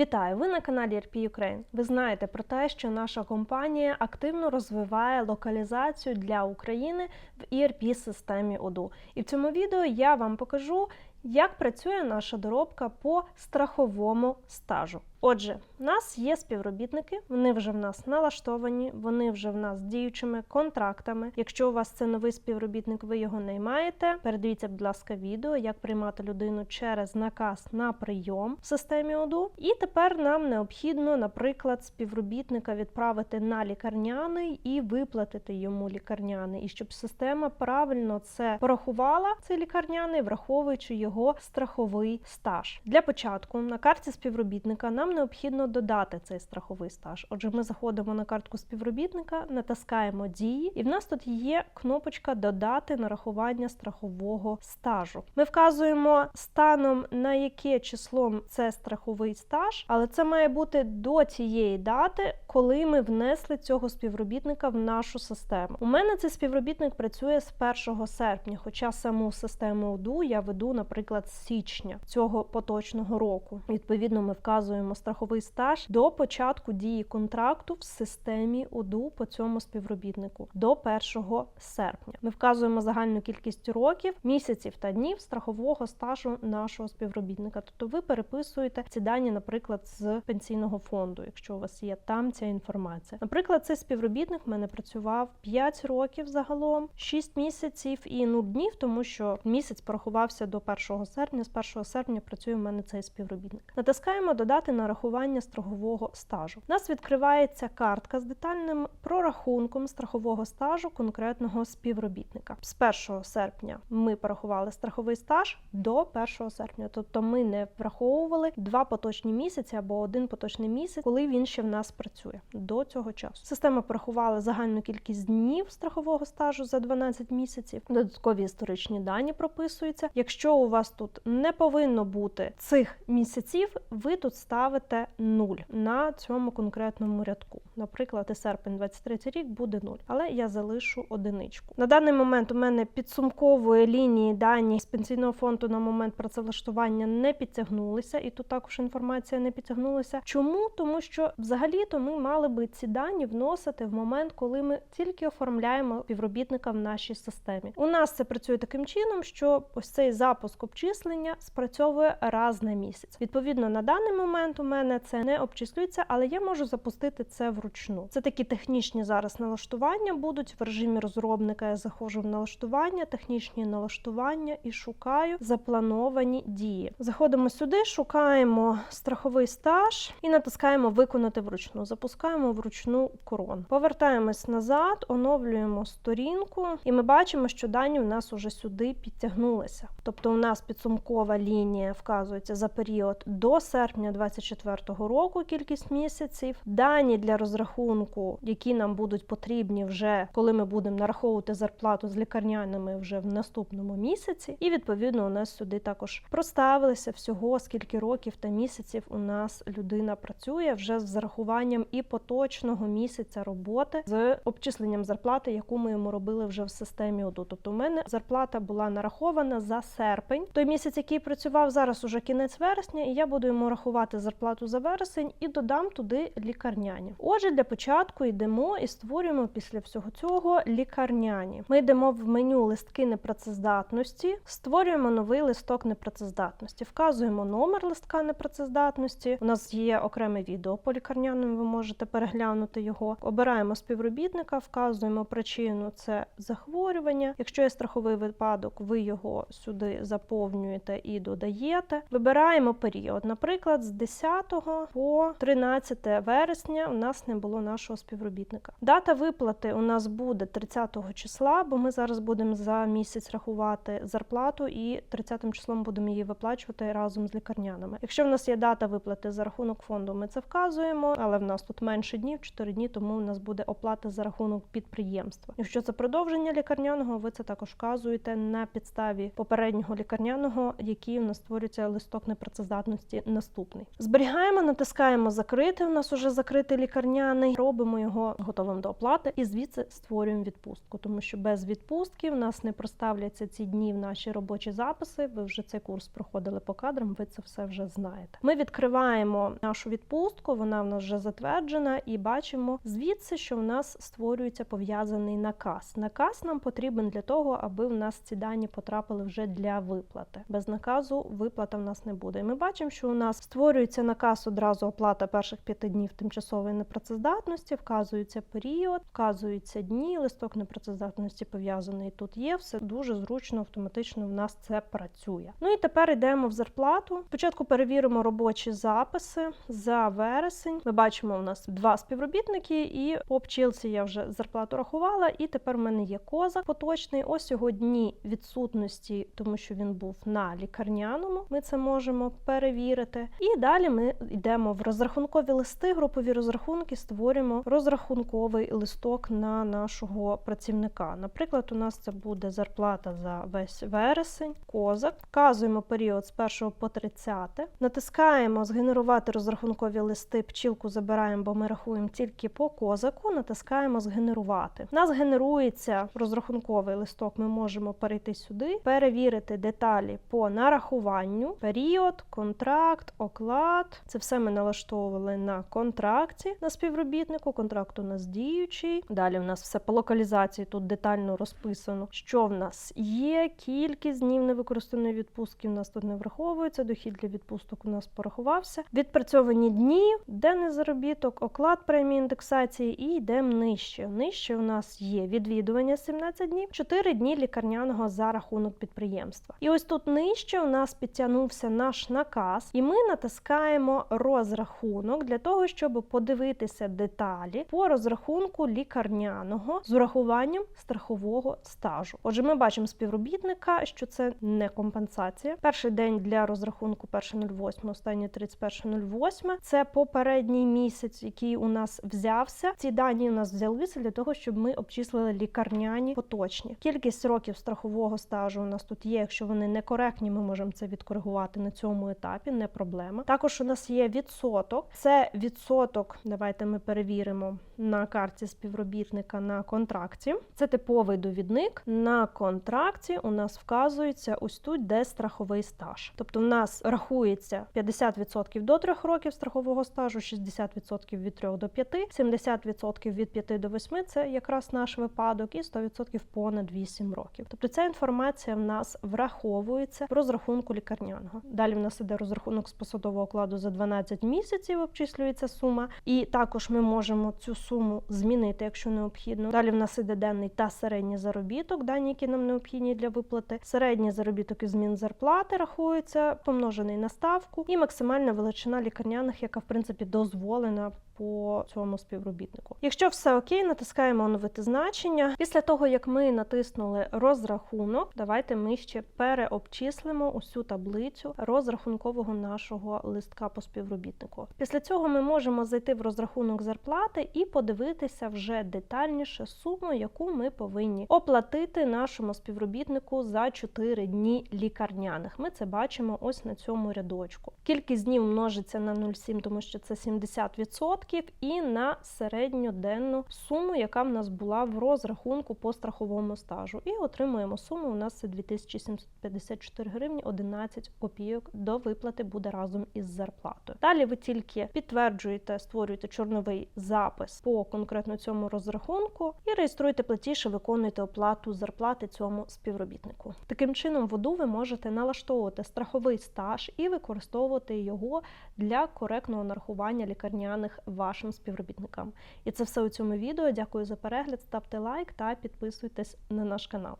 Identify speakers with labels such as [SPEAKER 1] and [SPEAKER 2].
[SPEAKER 1] Вітаю! Ви на каналі RP Ukraine. Ви знаєте про те, що наша компанія активно розвиває локалізацію для України в erp системі ОДУ. І в цьому відео я вам покажу, як працює наша доробка по страховому стажу. Отже, в нас є співробітники, вони вже в нас налаштовані, вони вже в нас діючими контрактами. Якщо у вас це новий співробітник, ви його наймаєте. Передивіться, будь ласка, відео, як приймати людину через наказ на прийом в системі ОДУ. І тепер нам необхідно, наприклад, співробітника відправити на лікарняний і виплатити йому лікарняний, і щоб система правильно це порахувала, цей лікарняний, враховуючи його страховий стаж. Для початку на карті співробітника нам необхідно додати цей страховий стаж. Отже, ми заходимо на картку співробітника, натискаємо дії, і в нас тут є кнопочка Додати нарахування страхового стажу. Ми вказуємо станом на яке число це страховий стаж, але це має бути до тієї дати, коли ми внесли цього співробітника в нашу систему. У мене цей співробітник працює з 1 серпня, хоча саму систему ОДУ я веду, наприклад, з січня цього поточного року. Відповідно, ми вказуємо страховий стаж до початку дії контракту в системі ОДУ по цьому співробітнику до 1 серпня. Ми вказуємо загальну кількість років, місяців та днів страхового стажу нашого співробітника. Тобто ви переписуєте ці дані, наприклад, з пенсійного фонду, якщо у вас є там ця інформація. Наприклад, цей співробітник в мене працював 5 років загалом, 6 місяців і 0 днів, тому що місяць порахувався до 1 серпня. З 1 серпня працює в мене цей співробітник. Натискаємо додати нарахування страхового стажу. У нас відкривається картка з детальним прорахунком страхового стажу конкретного співробітника. З 1 серпня ми порахували страховий стаж до 1 серпня, тобто ми не враховували два поточні місяці або один поточний місяць, коли він ще в нас працює до цього часу. Система порахувала загальну кількість днів страхового стажу за 12 місяців. Додаткові історичні дані прописуються. Якщо у вас тут не повинно бути цих місяців, ви тут ставите 0 на цьому конкретному рядку. Наприклад, серпень 23 рік буде 0, але я залишу одиничку. На даний момент у мене підсумкової лінії дані з пенсійного фонду на момент працевлаштування не підтягнулися, і тут також інформація не підтягнулася. Чому? Тому що взагалі-то ми мали би ці дані вносити в момент, коли ми тільки оформляємо співробітника в нашій системі. У нас це працює таким чином, що ось цей запуск обчислення спрацьовує раз на місяць. Відповідно, на даний момент у мене це не обчислюється, але я можу запустити це вручну. Це такі технічні зараз налаштування будуть в режимі розробника. Я заходжу в налаштування, технічні налаштування і шукаю заплановані дії. Заходимо сюди, шукаємо страховий стаж і натискаємо Виконати вручну. Запускаємо вручну корон. Повертаємось назад, оновлюємо сторінку, і ми бачимо, що дані у нас уже сюди підтягнулися. Тобто, у нас підсумкова лінія вказується за період до серпня 2024 року. Кількість місяців. Дані для розрахунку, які нам будуть потрібні вже коли ми будемо нараховувати зарплату з лікарняними вже в наступному місяці. І відповідно у нас сюди також проставилися всього скільки років та місяців у нас людина працює вже з зарахуванням і поточного місяця роботи з обчисленням зарплати, яку ми йому робили вже в системі ОДУ. Тобто, у мене зарплата була нарахована за серпень, той місяць, який працював зараз, уже кінець вересня, і я буду йому рахувати зарплату за вересень і додам туди лікарняні. Отже, для початку йдемо і створюємо після всього цього лікарняні. Ми йдемо в меню листки непрацездатності, створюємо новий листок непрацездатності, вказуємо номер листка непрацездатності. У нас є окреме відео по лікарняним, ви можете переглянути його. Обираємо співробітника, вказуємо причину це захворювання. Якщо є страховий випадок, ви його сюди заповнюєте і додаєте. Вибираємо період. Наприклад, з 10 по 13 вересня у нас не було нашого співробітника. Дата виплати у нас буде 30 числа, бо ми зараз будемо за місяць рахувати зарплату і 30 числом будемо її виплачувати разом з лікарняними. Якщо в нас є дата виплати за рахунок фонду, ми це вказуємо, але в нас тут менше днів, 4 дні, тому у нас буде оплата за рахунок підприємства. Якщо це продовження лікарняного, ви це також вказуєте на підставі попереднього лікарняного, який у нас створюється листок непрацездатності наступний. Зберігаємо, натискаємо закрити. У нас уже закритий лікарняний, робимо його готовим до оплати і звідси створюємо відпустку, тому що без відпустки в нас не проставляться ці дні в наші робочі записи. Ви вже цей курс проходили по кадрам, ви це все вже знаєте. Ми відкриваємо нашу відпустку, вона в нас вже затверджена, і бачимо звідси, що в нас створюється пов'язаний наказ. Наказ нам потрібен для того, аби в нас ці дані потрапили вже для виплати. Без наказу виплата в нас не буде. І ми бачимо, що у нас створюється наказ одразу оплата перших п'яти днів тимчасової непрацездатності, вказується період, вказуються дні, листок непрацездатності пов'язаний тут є. Все дуже зручно, автоматично в нас це працює. Ну і тепер йдемо в зарплату. Спочатку перевіримо робочі записи за вересень. Ми бачимо, у нас два співробітники, і по пчілці я вже зарплату рахувала. І тепер в мене є козак поточний. Ось його дні відсутності, тому що він був на лікарняному. Ми це можемо перевірити. І далі ми йдемо в розрахункові листи, групові розрахунки, створюємо розрахунковий листок на нашого працівника. Наприклад, у нас це буде зарплата за весь вересень, козак. Вказуємо період з 1 по 30. Натискаємо згенерувати розрахункові листи, пчілку забираємо, бо ми рахуємо тільки по козаку. Натискаємо згенерувати. У нас генерується розрахунковий листок. Ми можемо перейти сюди, перевірити деталі по нарахуванню, період, контракт, оклад. Це все ми налаштовували на контракті на співробітнику. Контракт у нас діючий. Далі в нас все по локалізації тут детально розписано, що в нас є. Кількість днів невикористаної відпустки в нас тут не враховується. Дохід для відпусток у нас порахувався. Відпрацьовані дні, денний заробіток, оклад премії індексації і йдемо нижче. Нижче у нас є відвідування 17 днів, 4 дні лікарняного за рахунок підприємства. І ось тут нижче у нас підтягнувся наш наказ, і ми натискаємо розрахунок для того, щоб подивитися деталі по розрахунку лікарняного з урахуванням страхового стажу. Отже, ми бачимо співробітника, що це не компенсація. Перший день для розрахунку 1.08, останній 31.08. Це попередній місяць, який у нас взявся. Ці дані у нас взялися для того, щоб ми обчислили лікарняні поточні. Кількість років страхового стажу у нас тут є. Якщо вони некоректні, ми можемо це відкоригувати на цьому етапі, не проблема. Також у нас є відсоток. Це відсоток. Давайте ми перевіримо на карті співробітника на контракті. Це типовий довідник. На контракті у нас вказується ось тут, де страховий стаж. Тобто, в нас рахується 50% до 3 років страхового стажу, 60% від 3 до 5, 70% від 5 до 8 – це якраз наш випадок, і 100% понад 8 років. Тобто ця інформація в нас враховується в розрахунку лікарняного. Далі в нас іде розрахунок з посадового окладу за 12 місяців, обчислюється сума, і також ми можемо цю суму змінити, якщо необхідно. Далі в нас іде денний та середній заробіток, дані, які нам необхідні для виплати. Середній заробіток і змін зарплати рахується, помножений на ставку, і максимальна величина лікарняних, яка в принципі дозволена. По цьому співробітнику. Якщо все окей, натискаємо оновити значення. Після того, як ми натиснули розрахунок, давайте ми ще переобчислимо усю таблицю розрахункового нашого листка по співробітнику. Після цього ми можемо зайти в розрахунок зарплати і подивитися вже детальніше суму, яку ми повинні оплатити нашому співробітнику за 4 дні лікарняних. Ми це бачимо ось на цьому рядочку. Кількість днів множиться на 0,7, тому що це 70% і на середньоденну суму, яка в нас була в розрахунку по страховому стажу. І отримуємо суму. У нас це 2754 гривні 11 копійок до виплати буде разом із зарплатою. Далі ви тільки підтверджуєте, створюєте чорновий запис по конкретно цьому розрахунку і реєструєте платіж, і виконуєте оплату зарплати цьому співробітнику. Таким чином, в ОДУ ви можете налаштовувати страховий стаж і використовувати його для коректного нарахування лікарняних вашим співробітникам. І це все у цьому відео. Дякую за перегляд. Ставте лайк та підписуйтесь на наш канал.